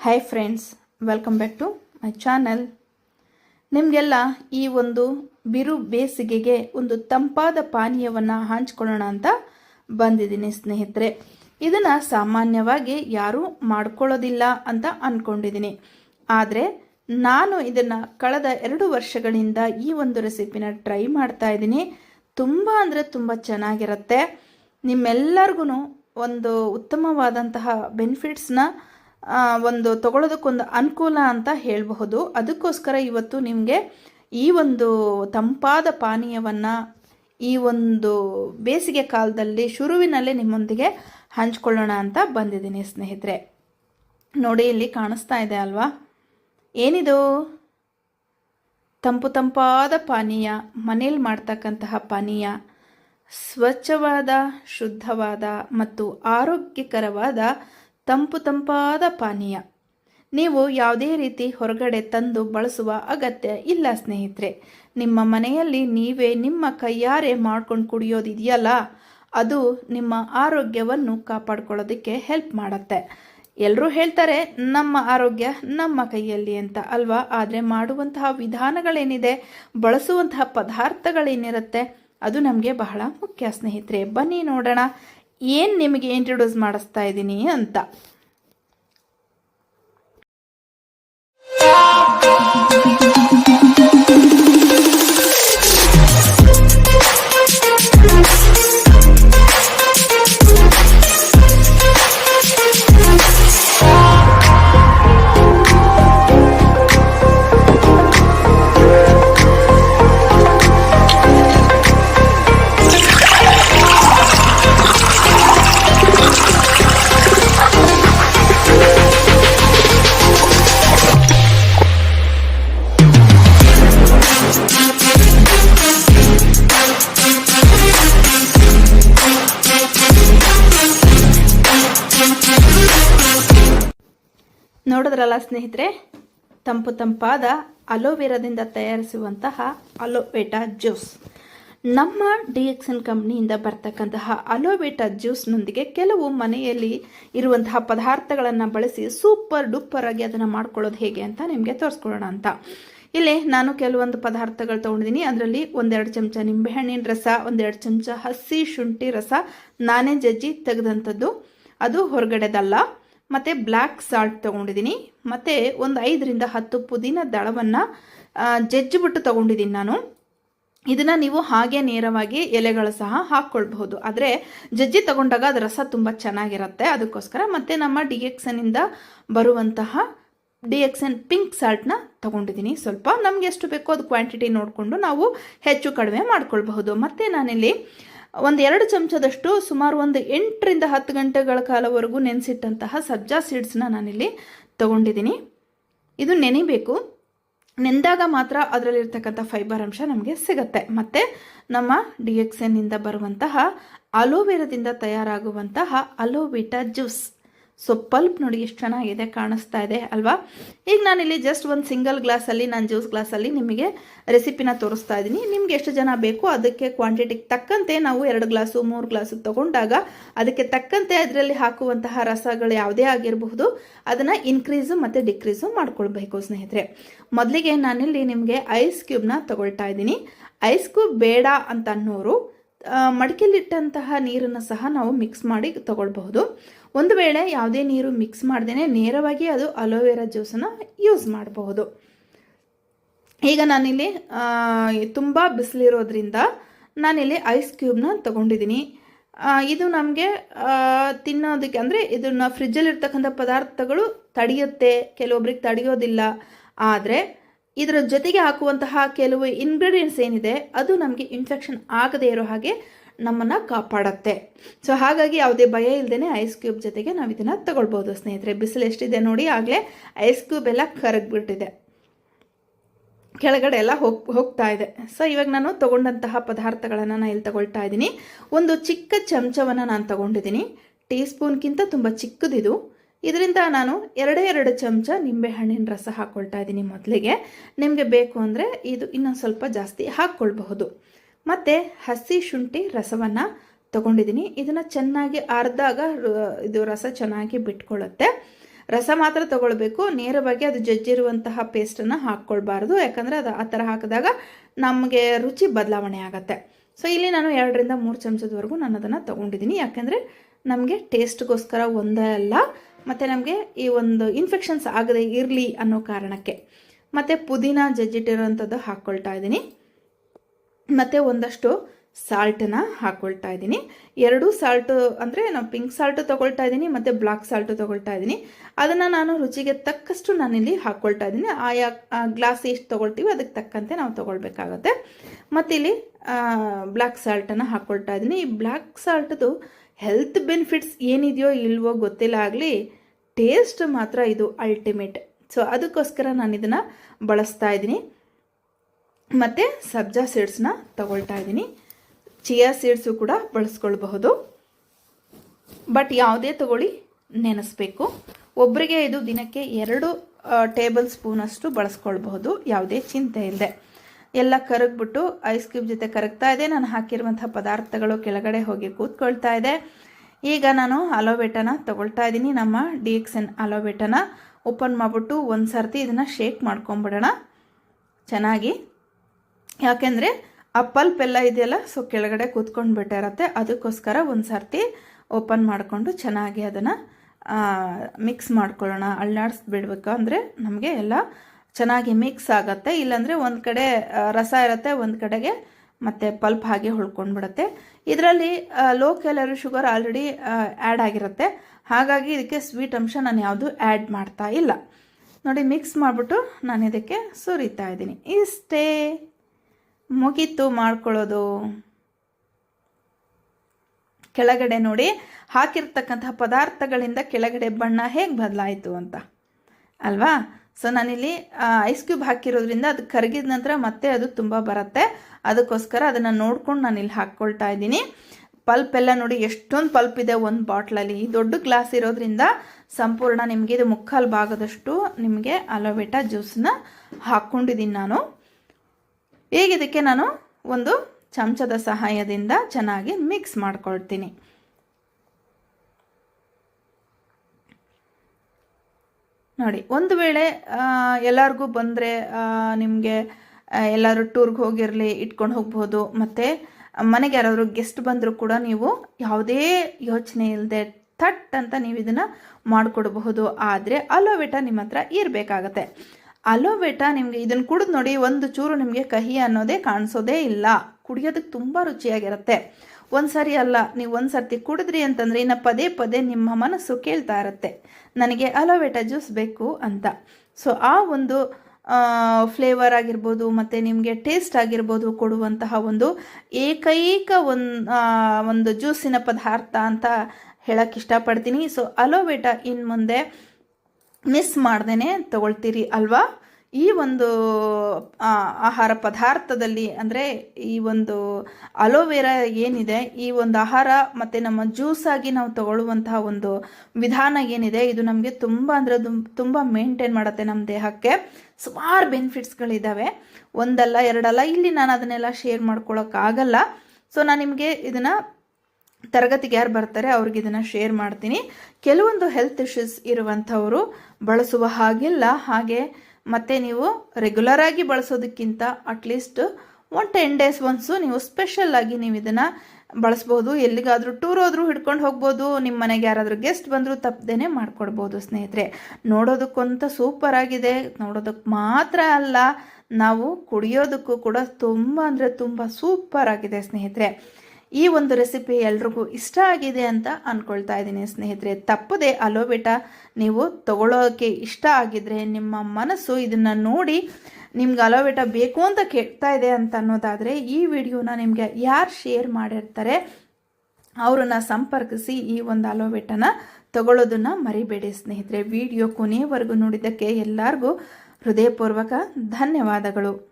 Hi friends welcome back to my channel ನಿಮಗೆಲ್ಲ ಈ ಒಂದು ಬಿರು ಬೇಸಿಗೆಗೆ ಒಂದು ತಂಪಾದ ಪಾನೀಯವನ್ನು ಹಂಚ್ಕೊಳ್ಳೋಣ ಅಂತ ಬಂದಿದ್ದೀನಿ ಸ್ನೇಹಿತರೆ. ಇದನ್ನು ಸಾಮಾನ್ಯವಾಗಿ ಯಾರೂ ಮಾಡ್ಕೊಳ್ಳೋದಿಲ್ಲ ಅಂತ ಅಂದ್ಕೊಂಡಿದ್ದೀನಿ ಆದರೆ ನಾನು ಇದನ್ನು ಕಳೆದ ಎರಡು ವರ್ಷಗಳಿಂದ ಈ ಒಂದು ರೆಸಿಪಿನ ಟ್ರೈ ಮಾಡ್ತಾ ಇದ್ದೀನಿ. ತುಂಬ ಅಂದರೆ ತುಂಬ ಚೆನ್ನಾಗಿರುತ್ತೆ. ನಿಮ್ಮೆಲ್ಲರಿಗೂ ಒಂದು ಉತ್ತಮವಾದಂತಹ ಬೆನಿಫಿಟ್ಸ್ನ ಒಂದು ತಗೊಳ್ಳೋದಕ್ಕೊಂದು ಅನುಕೂಲ ಅಂತ ಹೇಳಬಹುದು. ಅದಕ್ಕೋಸ್ಕರ ಇವತ್ತು ನಿಮಗೆ ಈ ಒಂದು ತಂಪಾದ ಪಾನೀಯವನ್ನು ಈ ಒಂದು ಬೇಸಿಗೆ ಕಾಲದಲ್ಲಿ ಶುರುವಿನಲ್ಲೇ ನಿಮ್ಮೊಂದಿಗೆ ಹಂಚ್ಕೊಳ್ಳೋಣ ಅಂತ ಬಂದಿದ್ದೀನಿ ಸ್ನೇಹಿತರೆ. ನೋಡಿ, ಇಲ್ಲಿ ಕಾಣಿಸ್ತಾ ಇದೆ ಅಲ್ವಾ? ಏನಿದು? ತಂಪು ತಂಪಾದ ಪಾನೀಯ, ಮನೇಲಿ ಮಾಡ್ತಕ್ಕಂತಹ ಪಾನೀಯ, ಸ್ವಚ್ಛವಾದ, ಶುದ್ಧವಾದ ಮತ್ತು ಆರೋಗ್ಯಕರವಾದ ತಂಪು ತಂಪಾದ ಪಾನೀಯ. ನೀವು ಯಾವುದೇ ರೀತಿ ಹೊರಗಡೆ ತಂದು ಬಳಸುವ ಅಗತ್ಯ ಇಲ್ಲ, ಸ್ನೇಹಿತರೆ. ನಿಮ್ಮ ಮನೆಯಲ್ಲಿ ನೀವೇ ನಿಮ್ಮ ಕೈಯಾರೆ ಮಾಡ್ಕೊಂಡು ಕುಡಿಯೋದಿದೆಯಲ್ಲ, ಅದು ನಿಮ್ಮ ಆರೋಗ್ಯವನ್ನು ಕಾಪಾಡ್ಕೊಳ್ಳೋದಕ್ಕೆ ಹೆಲ್ಪ್ ಮಾಡುತ್ತೆ. ಎಲ್ಲರೂ ಹೇಳ್ತಾರೆ, ನಮ್ಮ ಆರೋಗ್ಯ ನಮ್ಮ ಕೈಯಲ್ಲಿ ಅಂತ ಅಲ್ವಾ? ಆದರೆ ಮಾಡುವಂತಹ ವಿಧಾನಗಳೇನಿದೆ, ಬಳಸುವಂತಹ ಪದಾರ್ಥಗಳೇನಿರುತ್ತೆ, ಅದು ನಮಗೆ ಬಹಳ ಮುಖ್ಯ, ಸ್ನೇಹಿತರೆ. ಬನ್ನಿ ನೋಡೋಣ. ಏನು ನಿಮಗೆ ಇಂಟ್ರೊಡ್ಯೂಸ್ ಮಾಡಿಸ್ತಾ ಇದ್ದೀನಿ ಅಂತ. ನೋಡಿದ್ರಲ್ಲ ಸ್ನೇಹಿತರೆ? ತಂಪು ತಂಪಾದ ಅಲೋವೆರಾದಿಂದ ತಯಾರಿಸುವಂತಹ ಅಲೋವೆಟಾ ಜ್ಯೂಸ್ ನಮ್ಮ ಡಿ ಎಕ್ಸ್ ಎನ್ ಕಂಪ್ನಿಯಿಂದ ಬರ್ತಕ್ಕಂತಹ ಅಲೋವೆಟಾ ಜ್ಯೂಸ್ನೊಂದಿಗೆ ಕೆಲವು ಮನೆಯಲ್ಲಿ ಇರುವಂತಹ ಪದಾರ್ಥಗಳನ್ನು ಬಳಸಿ ಸೂಪರ್ ಡೂಪರ್ ಆಗಿ ಅದನ್ನು ಮಾಡ್ಕೊಳ್ಳೋದು ಹೇಗೆ ಅಂತ ನಿಮಗೆ ತೋರಿಸ್ಕೊಳ್ಳೋಣ ಅಂತ. ಇಲ್ಲಿ ನಾನು ಕೆಲವೊಂದು ಪದಾರ್ಥಗಳು ತೊಗೊಂಡಿದ್ದೀನಿ ಅದರಲ್ಲಿ ಒಂದೆರಡು ಚಮಚ ನಿಂಬೆಹಣ್ಣಿನ ರಸ, ಒಂದೆರಡು ಚಮಚ ಹಸಿ ಶುಂಠಿ ರಸ, ನಾನೇ ಜಜ್ಜಿ ತೆಗೆದಂಥದ್ದು. ಅದು ಹೊರಗಡೆದಲ್ಲ. ಮತ್ತು ಬ್ಲ್ಯಾಕ್ ಸಾಲ್ಟ್ ತೊಗೊಂಡಿದ್ದೀನಿ. ಮತ್ತು ಒಂದು ಐದರಿಂದ ಹತ್ತು ಪುದೀನ ದಳವನ್ನು ಜಜ್ಜಿಬಿಟ್ಟು ತೊಗೊಂಡಿದ್ದೀನಿ ನಾನು. ಇದನ್ನು ನೀವು ಹಾಗೆ ನೇರವಾಗಿ ಎಲೆಗಳು ಸಹ ಹಾಕ್ಕೊಳ್ಬಹುದು. ಆದರೆ ಜಜ್ಜಿ ತಗೊಂಡಾಗ ಅದು ರಸ ತುಂಬ ಚೆನ್ನಾಗಿರುತ್ತೆ. ಅದಕ್ಕೋಸ್ಕರ ಮತ್ತು ನಮ್ಮ ಡಿ ಎಕ್ಸನಿಂದ ಬರುವಂತಹ ಡಿ ಎಕ್ಸನ್ ಪಿಂಕ್ ಸಾಲ್ಟ್ನ ತೊಗೊಂಡಿದ್ದೀನಿ. ಸ್ವಲ್ಪ ನಮಗೆ ಎಷ್ಟು ಬೇಕೋ ಅದು ಕ್ವಾಂಟಿಟಿ ನೋಡಿಕೊಂಡು ನಾವು ಹೆಚ್ಚು ಕಡಿಮೆ ಮಾಡ್ಕೊಳ್ಬಹುದು. ಮತ್ತು ನಾನಿಲ್ಲಿ ಒಂದು ಎರಡು ಚಮಚದಷ್ಟು ಸುಮಾರು ಒಂದು ಎಂಟರಿಂದ ಹತ್ತು ಗಂಟೆಗಳ ಕಾಲವರೆಗೂ ನೆನೆಸಿಟ್ಟಂತಹ ಸಬ್ಜಾ ಸೀಡ್ಸ್ನ ನಾನಿಲ್ಲಿ ತಗೊಂಡಿದ್ದೀನಿ. ಇದು ನೆನಿಬೇಕು. ನೆಂದಾಗ ಮಾತ್ರ ಅದರಲ್ಲಿರ್ತಕ್ಕಂಥ ಫೈಬರ್ ಅಂಶ ನಮಗೆ ಸಿಗುತ್ತೆ. ಮತ್ತು ನಮ್ಮ ಡಿ ಎಕ್ಸ್ ಎನ್ನಿಂದ ಬರುವಂತಹ ಅಲೋವೆರಾದಿಂದ ತಯಾರಾಗುವಂತಹ ಅಲೋವಿಟಾ ಜ್ಯೂಸ್. ಸೊ ಪಲ್ಪ್ ನೋಡಿ ಎಷ್ಟು ಚೆನ್ನಾಗಿದೆ ಕಾಣಿಸ್ತಾ ಇದೆ ಅಲ್ವಾ? ಈಗ ನಾನಿಲ್ಲಿ ಜಸ್ಟ್ ಒಂದು ಸಿಂಗಲ್ ಗ್ಲಾಸಲ್ಲಿ ನಾನು ಜ್ಯೂಸ್ ಗ್ಲಾಸಲ್ಲಿ ನಿಮಗೆ ರೆಸಿಪಿನ ತೋರಿಸ್ತಾ ಇದ್ದೀನಿ. ನಿಮ್ಗೆ ಎಷ್ಟು ಜನ ಬೇಕು ಅದಕ್ಕೆ ಕ್ವಾಂಟಿಟಿಗೆ ತಕ್ಕಂತೆ ನಾವು ಎರಡು ಗ್ಲಾಸು ಮೂರು ಗ್ಲಾಸು ತಗೊಂಡಾಗ ಅದಕ್ಕೆ ತಕ್ಕಂತೆ ಅದರಲ್ಲಿ ಹಾಕುವಂತಹ ರಸಗಳು ಯಾವುದೇ ಆಗಿರಬಹುದು. ಅದನ್ನು ಇನ್ಕ್ರೀಸು ಮತ್ತು ಡಿಕ್ರೀಸು ಮಾಡ್ಕೊಳ್ಬೇಕು ಸ್ನೇಹಿತರೆ. ಮೊದಲಿಗೆ ನಾನಿಲ್ಲಿ ನಿಮಗೆ ಐಸ್ ಕ್ಯೂಬ್ನ ತಗೊಳ್ತಾ ಇದ್ದೀನಿ. ಐಸ್ ಕ್ಯೂಬ್ ಬೇಡ ಅಂತ ಅನ್ನೋರು ಮಡಿಕೆಲಿಟ್ಟಂತಹ ನೀರನ್ನು ಸಹ ನಾವು ಮಿಕ್ಸ್ ಮಾಡಿ ತಗೊಳ್ಬಹುದು. ಒಂದು ವೇಳೆ ಯಾವುದೇ ನೀರು ಮಿಕ್ಸ್ ಮಾಡ್ದೇ ನೇರವಾಗಿ ಅದು ಅಲೋವೆರಾ ಜ್ಯೂಸನ್ನು ಯೂಸ್ ಮಾಡಬಹುದು. ಈಗ ನಾನಿಲ್ಲಿ ತುಂಬ ಬಿಸಿಲಿರೋದ್ರಿಂದ ನಾನಿಲ್ಲಿ ಐಸ್ ಕ್ಯೂಬ್ನ ತಗೊಂಡಿದ್ದೀನಿ ಇದು ನಮಗೆ ತಿನ್ನೋದಕ್ಕೆ ಅಂದರೆ ಇದನ್ನು ಫ್ರಿಜ್ಜಲ್ಲಿರ್ತಕ್ಕಂಥ ಪದಾರ್ಥಗಳು ತಡೆಯುತ್ತೆ. ಕೆಲವೊಬ್ರಿಗೆ ತಡೆಯೋದಿಲ್ಲ. ಆದರೆ ಇದರ ಜೊತೆಗೆ ಹಾಕುವಂತಹ ಕೆಲವು ಇಂಗ್ರೀಡಿಯೆಂಟ್ಸ್ ಏನಿದೆ, ಅದು ನಮಗೆ ಇನ್ಫೆಕ್ಷನ್ ಆಗದೇ ಇರೋ ಹಾಗೆ ನಮ್ಮನ್ನು ಕಾಪಾಡುತ್ತೆ. ಸೊ ಹಾಗಾಗಿ ಯಾವುದೇ ಭಯ ಇಲ್ಲದೇ ಐಸ್ ಕ್ಯೂಬ್ ಜೊತೆಗೆ ನಾವು ಇದನ್ನು ತಗೊಳ್ಬೋದು ಸ್ನೇಹಿತರೆ. ಬಿಸಿಲು ಎಷ್ಟಿದೆ ನೋಡಿ, ಆಗಲೇ ಐಸ್ ಕ್ಯೂಬ್ ಎಲ್ಲ ಕರಗಿಬಿಟ್ಟಿದೆ. ಕೆಳಗಡೆ ಎಲ್ಲ ಹೋಗ್, ಹೋಗ್ತಾ ಇದೆ. ಸೊ ಇವಾಗ ನಾನು ತೊಗೊಂಡಂತಹ ಪದಾರ್ಥಗಳನ್ನು ನಾನು ಇಲ್ಲಿ ತಗೊಳ್ತಾ ಇದ್ದೀನಿ. ಒಂದು ಚಿಕ್ಕ ಚಮಚವನ್ನು ನಾನು ತಗೊಂಡಿದ್ದೀನಿ. ಟೀ ಸ್ಪೂನ್ಗಿಂತ ತುಂಬ ಚಿಕ್ಕದಿದು. ಇದರಿಂದ ನಾನು ಎರಡೇ ಎರಡು ಚಮಚ ನಿಂಬೆಹಣ್ಣಿನ ರಸ ಹಾಕ್ಕೊಳ್ತಾ ಇದ್ದೀನಿ ಮೊದಲಿಗೆ. ನಿಮಗೆ ಬೇಕು ಅಂದರೆ ಇದು ಇನ್ನೊಂದು ಸ್ವಲ್ಪ ಜಾಸ್ತಿ ಹಾಕ್ಕೊಳ್ಬಹುದು. ಮತ್ತು ಹಸಿ ಶುಂಠಿ ರಸವನ್ನು ತಗೊಂಡಿದ್ದೀನಿ. ಇದನ್ನು ಚೆನ್ನಾಗಿ ಅರ್ದಾಗ ಇದು ರಸ ಚೆನ್ನಾಗಿ ಬಿಟ್ಕೊಳ್ಳುತ್ತೆ ರಸ ಮಾತ್ರ ತಗೊಳ್ಬೇಕು. ನೇರವಾಗಿ ಅದು ಜಜ್ಜಿರುವಂತಹ ಪೇಸ್ಟನ್ನು ಹಾಕ್ಕೊಳ್ಬಾರ್ದು. ಯಾಕಂದರೆ ಅದು ಆ ಥರ ಹಾಕಿದಾಗ ನಮಗೆ ರುಚಿ ಬದಲಾವಣೆ ಆಗುತ್ತೆ. ಸೊ ಇಲ್ಲಿ ನಾನು ಎರಡರಿಂದ ಮೂರು ಚಮಚದವರೆಗೂ ನಾನು ಅದನ್ನು ತೊಗೊಂಡಿದ್ದೀನಿ. ಯಾಕೆಂದರೆ ನಮಗೆ ಟೇಸ್ಟ್ಗೋಸ್ಕರ ಒಂದೇ ಅಲ್ಲ. ಮತ್ತು ನಮಗೆ ಈ ಒಂದು ಇನ್ಫೆಕ್ಷನ್ಸ್ ಆಗದೆ ಇರಲಿ ಅನ್ನೋ ಕಾರಣಕ್ಕೆ ಮತ್ತು ಪುದೀನ ಜಜ್ಜಿಟ್ಟಿರೋವಂಥದ್ದು ಹಾಕ್ಕೊಳ್ತಾ ಇದ್ದೀನಿ. ಮತ್ತು ಒಂದಷ್ಟು ಸಾಲ್ಟನ್ನ ಹಾಕ್ಕೊಳ್ತಾ ಇದ್ದೀನಿ. ಎರಡು ಸಾಲ್ಟು ಅಂದರೆ ನಾವು ಪಿಂಕ್ ಸಾಲ್ಟು ತೊಗೊಳ್ತಾ ಇದ್ದೀನಿ ಮತ್ತು ಬ್ಲ್ಯಾಕ್ ಸಾಲ್ಟು ತೊಗೊಳ್ತಾ ಇದ್ದೀನಿ. ಅದನ್ನು ನಾನು ರುಚಿಗೆ ತಕ್ಕಷ್ಟು ನಾನಿಲ್ಲಿ ಹಾಕ್ಕೊಳ್ತಾ ಇದ್ದೀನಿ. ಆಯಾ ಗ್ಲಾಸ್ ಎಷ್ಟು ತೊಗೊಳ್ತೀವಿ ಅದಕ್ಕೆ ತಕ್ಕಂತೆ ನಾವು ತೊಗೊಳ್ಬೇಕಾಗತ್ತೆ. ಮತ್ತು ಇಲ್ಲಿ ಬ್ಲ್ಯಾಕ್ ಸಾಲ್ಟನ್ನು ಹಾಕ್ಕೊಳ್ತಾ ಇದ್ದೀನಿ. ಈ ಬ್ಲ್ಯಾಕ್ ಸಾಲ್ಟದು ಹೆಲ್ತ್ ಬೆನಿಫಿಟ್ಸ್ ಏನಿದೆಯೋ ಇಲ್ವೋ ಗೊತ್ತಿಲ್ಲ ಆಗಲಿ ಟೇಸ್ಟ್ ಮಾತ್ರ ಇದು ಅಲ್ಟಿಮೇಟ್ ಸೊ ಅದಕ್ಕೋಸ್ಕರ ನಾನು ಇದನ್ನು ಬಳಸ್ತಾ ಇದ್ದೀನಿ. ಮತ್ತು ಸಬ್ಜಾ ಸೀಡ್ಸ್ನ ತಗೊಳ್ತಾ ಇದ್ದೀನಿ. ಚಿಯಾ ಸೀಡ್ಸು ಕೂಡ ಬಳಸ್ಕೊಳ್ಬಹುದು. ಬಟ್ ಯಾವುದೇ ತಗೊಳ್ಳಿ ನೆನೆಸ್ಬೇಕು. ಒಬ್ಬರಿಗೆ ಇದು ದಿನಕ್ಕೆ ಎರಡು ಟೇಬಲ್ ಸ್ಪೂನಷ್ಟು ಬಳಸ್ಕೊಳ್ಬಹುದು. ಯಾವುದೇ ಚಿಂತೆ ಇಲ್ಲದೆ ಎಲ್ಲ ಕರಗ್ಬಿಟ್ಟು ಐಸ್ ಕ್ಯೂಬ್ ಜೊತೆ ಕರಗ್ತಾ ಇದೆ. ನಾನು ಹಾಕಿರುವಂಥ ಪದಾರ್ಥಗಳು ಕೆಳಗಡೆ ಹೋಗಿ ಕೂತ್ಕೊಳ್ತಾ ಇದೆ. ಈಗ ನಾನು ಅಲೋವೆಟನ ತಗೊಳ್ತಾ ಇದ್ದೀನಿ. ನಮ್ಮ ಡಿ ಎಕ್ಸ್ ಎನ್ ಅಲೋವೆಟನ ಓಪನ್ ಮಾಡಿಬಿಟ್ಟು ಒಂದು ಸರ್ತಿ ಇದನ್ನು ಶೇಕ್ ಮಾಡ್ಕೊಂಬಿಡೋಣ. ಚೆನ್ನಾಗಿ. ಯಾಕೆಂದರೆ ಆ ಪಲ್ಪ್ ಎಲ್ಲ ಇದೆಯಲ್ಲ ಸೊ ಕೆಳಗಡೆ ಕೂತ್ಕೊಂಡು ಬಿಟ್ಟಿರತ್ತೆ. ಅದಕ್ಕೋಸ್ಕರ ಒಂದು ಸರ್ತಿ ಓಪನ್ ಮಾಡಿಕೊಂಡು ಚೆನ್ನಾಗಿ ಅದನ್ನು ಮಿಕ್ಸ್ ಮಾಡ್ಕೊಳ್ಳೋಣ. ಅಳ್ಳಾಡಿಸ್ಬಿಡ್ಬೇಕು ಅಂದರೆ ನಮಗೆ ಎಲ್ಲ ಚೆನ್ನಾಗಿ ಮಿಕ್ಸ್ ಆಗುತ್ತೆ. ಇಲ್ಲಾಂದರೆ ಒಂದು ಕಡೆ ರಸ ಇರುತ್ತೆ, ಒಂದು ಕಡೆಗೆ ಮತ್ತು ಪಲ್ಪ್ ಹಾಗೆ ಬಿಡುತ್ತೆ ಇದರಲ್ಲಿ low calorie sugar already add ಆಗಿರುತ್ತೆ. ಹಾಗಾಗಿ ಇದಕ್ಕೆ ಸ್ವೀಟ್ ಅಂಶ ನಾನು ಯಾವುದು ಆ್ಯಡ್ ಮಾಡ್ತಾ ಇಲ್ಲ. ನೋಡಿ ಮಿಕ್ಸ್ ಮಾಡಿಬಿಟ್ಟು ನಾನು ಇದಕ್ಕೆ ಸುರಿತಾ ಇದ್ದೀನಿ. ಇಷ್ಟೇ. ಮುಗೀತು ಮಾಡ್ಕೊಳ್ಳೋದು. ಕೆಳಗಡೆ ನೋಡಿ, ಹಾಕಿರ್ತಕ್ಕಂತಹ ಪದಾರ್ಥಗಳಿಂದ ಕೆಳಗಡೆ ಬಣ್ಣ ಹೇಗೆ ಬದಲಾಯಿತು ಅಂತ. ಅಲ್ವಾ? ಸೊ ನಾನಿಲ್ಲಿ ಐಸ್ ಕ್ಯೂಬ್ ಹಾಕಿರೋದ್ರಿಂದ ಅದು ಕರಗಿದ ನಂತರ ಮತ್ತೆ ಅದು ತುಂಬ ಬರುತ್ತೆ. ಅದಕ್ಕೋಸ್ಕರ ಅದನ್ನು ನೋಡ್ಕೊಂಡು ನಾನು ಇಲ್ಲಿ ಹಾಕ್ಕೊಳ್ತಾ ಇದ್ದೀನಿ. ಪಲ್ಪ್ ಎಲ್ಲ ನೋಡಿ ಎಷ್ಟೊಂದು ಪಲ್ಪ್ ಇದೆ ಒಂದು ಬಾಟ್ಲಲ್ಲಿ. ಈ ದೊಡ್ಡ ಗ್ಲಾಸ್ ಇರೋದ್ರಿಂದ ಸಂಪೂರ್ಣ ನಿಮಗೆ ಇದು ಮುಕ್ಕಾಲು ಭಾಗದಷ್ಟು ನಿಮಗೆ ಅಲೋವೆಟಾ ಜ್ಯೂಸನ್ನ ಹಾಕ್ಕೊಂಡಿದ್ದೀನಿ ನಾನು. ಈಗ ಇದಕ್ಕೆ ನಾನು ಒಂದು ಚಮಚದ ಸಹಾಯದಿಂದ ಚೆನ್ನಾಗಿ ಮಿಕ್ಸ್ ಮಾಡ್ಕೊಳ್ತೀನಿ. ನೋಡಿ, ಒಂದು ವೇಳೆ ಎಲ್ಲರಿಗೂ ಬಂದರೆ ನಿಮಗೆ ಎಲ್ಲರೂ ಟೂರ್ಗೆ ಹೋಗಿರಲಿ, ಇಟ್ಕೊಂಡು ಹೋಗ್ಬೋದು, ಮತ್ತು ಮನೆಗೆ ಯಾರಾದರೂ ಗೆಸ್ಟ್ ಬಂದರೂ ಕೂಡ ನೀವು ಯಾವುದೇ ಯೋಚನೆ ಇಲ್ಲದೆ ಥಟ್ ಅಂತ ನೀವು ಇದನ್ನು ಮಾಡಿಕೊಡಬಹುದು. ಆದರೆ ಅಲೋವೆಟಾ ನಿಮ್ಮ ಹತ್ರ ಇರಬೇಕಾಗತ್ತೆ. ಅಲೋವೆಟಾ ನಿಮಗೆ ಇದನ್ನು ಕುಡಿದು ನೋಡಿ ಒಂದು ಚೂರು ನಿಮಗೆ ಕಹಿ ಅನ್ನೋದೇ ಕಾಣಿಸೋದೇ ಇಲ್ಲ. ಕುಡಿಯೋದಕ್ಕೆ ತುಂಬ ರುಚಿಯಾಗಿರುತ್ತೆ. ಒಂದು ಸರಿ ಅಲ್ಲ, ನೀವು ಒಂದು ಸರ್ತಿ ಕುಡಿದ್ರಿ ಅಂತಂದರೆ ಇನ್ನು ಪದೇ ಪದೇ ನಿಮ್ಮ ಮನಸ್ಸು ಕೇಳ್ತಾ ಇರುತ್ತೆ. ನನಗೆ ಅಲೋವೆಟಾ ಜ್ಯೂಸ್ ಬೇಕು ಅಂತ. ಸೊ ಆ ಒಂದು ಫ್ಲೇವರ್ ಆಗಿರ್ಬೋದು, ಮತ್ತು ನಿಮಗೆ ಟೇಸ್ಟ್ ಆಗಿರ್ಬೋದು ಕೊಡುವಂತಹ ಒಂದು ಏಕೈಕ ಒಂದು ಒಂದು ಜ್ಯೂಸಿನ ಪದಾರ್ಥ ಅಂತ ಹೇಳಕ್ಕೆ ಇಷ್ಟಪಡ್ತೀನಿ. ಸೊ ಅಲೋವೆಟಾ ಇನ್ನು ಮುಂದೆ ಮಿಸ್ ಮಾಡ್ದೇ ತಗೊಳ್ತೀರಿ ಅಲ್ವಾ? ಈ ಒಂದು ಆಹಾರ ಪದಾರ್ಥದಲ್ಲಿ ಅಂದರೆ ಈ ಒಂದು ಅಲೋವೆರಾ ಏನಿದೆ, ಈ ಒಂದು ಆಹಾರ ಮತ್ತು ನಮ್ಮ ಜ್ಯೂಸಾಗಿ ನಾವು ತಗೊಳ್ಳುವಂತಹ ಒಂದು ವಿಧಾನ ಏನಿದೆ, ಇದು ನಮಗೆ ತುಂಬ ಅಂದರೆ ತುಂಬ ಮೇಂಟೈನ್ ಮಾಡುತ್ತೆ ನಮ್ಮ ದೇಹಕ್ಕೆ. ಸುಮಾರು ಬೆನಿಫಿಟ್ಸ್ಗಳಿದ್ದಾವೆ ಒಂದಲ್ಲ, ಎರಡಲ್ಲ, ಇಲ್ಲಿ ನಾನು ಅದನ್ನೆಲ್ಲ ಶೇರ್ ಮಾಡ್ಕೊಳ್ಳೋಕ್ಕಾಗಲ್ಲ ಸೊ ನಾನು ನಿಮಗೆ ಇದನ್ನು ತರಗತಿಗೆ ಯಾರು ಬರ್ತಾರೆ ಅವ್ರಿಗೆ ಇದನ್ನು ಶೇರ್ ಮಾಡ್ತೀನಿ. ಕೆಲವೊಂದು ಹೆಲ್ತ್ ಇಶ್ಯೂಸ್ ಇರುವಂಥವರು ಬಳಸುವ ಹಾಗಿಲ್ಲ, ಹಾಗೆ ಮತ್ತು ನೀವು ರೆಗ್ಯುಲರ್ ಆಗಿ ಬಳಸೋದಕ್ಕಿಂತ at least one ten days once ನೀವು ಸ್ಪೆಷಲ್ಲಾಗಿ ನೀವು ಇದನ್ನು ಬಳಸ್ಬೋದು. ಎಲ್ಲಿಗಾದರೂ ಟೂರ್ ಹೋದ್ರೂ ಹಿಡ್ಕೊಂಡು ಹೋಗ್ಬೋದು. ನಿಮ್ಮ ಮನೆಗೆ ಯಾರಾದರೂ ಗೆಸ್ಟ್ ಬಂದರೂ ತಪ್ಪದೇನೆ ಮಾಡ್ಕೊಡ್ಬೋದು ಸ್ನೇಹಿತರೆ. ನೋಡೋದಕ್ಕಂತ ಸೂಪರ್ ಆಗಿದೆ. ನೋಡೋದಕ್ಕೆ ಮಾತ್ರ ಅಲ್ಲ, ನಾವು ಕುಡಿಯೋದಕ್ಕೂ ಕೂಡ ತುಂಬ ಅಂದರೆ ತುಂಬ ಸೂಪರ್ ಆಗಿದೆ ಸ್ನೇಹಿತರೆ. ಈ ಒಂದು ರೆಸಿಪಿ ಎಲ್ರಿಗೂ ಇಷ್ಟ ಆಗಿದೆ ಅಂತ ಅಂದ್ಕೊಳ್ತಾ ಇದ್ದೀನಿ ಸ್ನೇಹಿತರೆ. ತಪ್ಪದೆ ಅಲೋವೆಟಾ ನೀವು ತಗೊಳ್ಳೋಕೆ ಇಷ್ಟ ಆಗಿದ್ರೆ ನಿಮ್ಮ ಮನಸ್ಸು ಇದನ್ನು ನೋಡಿ ನಿಮ್ಗೆ ಅಲೋವೆಟಾ ಬೇಕು ಅಂತ ಕೇಳ್ತಾ ಇದೆ ಅಂತ ಅನ್ನೋದಾದರೆ ಈ ವಿಡಿಯೋನ ನಿಮಗೆ ಯಾರು ಶೇರ್ ಮಾಡಿರ್ತಾರೆ ಅವರನ್ನು ಸಂಪರ್ಕಿಸಿ ಈ ಒಂದು ಅಲೋವೆಟನ ತಗೊಳ್ಳೋದನ್ನು ಮರಿಬೇಡಿ ಸ್ನೇಹಿತರೆ. ವಿಡಿಯೋ ಕೊನೆಯವರೆಗೂ ನೋಡಿದ್ದಕ್ಕೆ ಎಲ್ಲರಿಗೂ ಹೃದಯಪೂರ್ವಕ ಧನ್ಯವಾದಗಳು.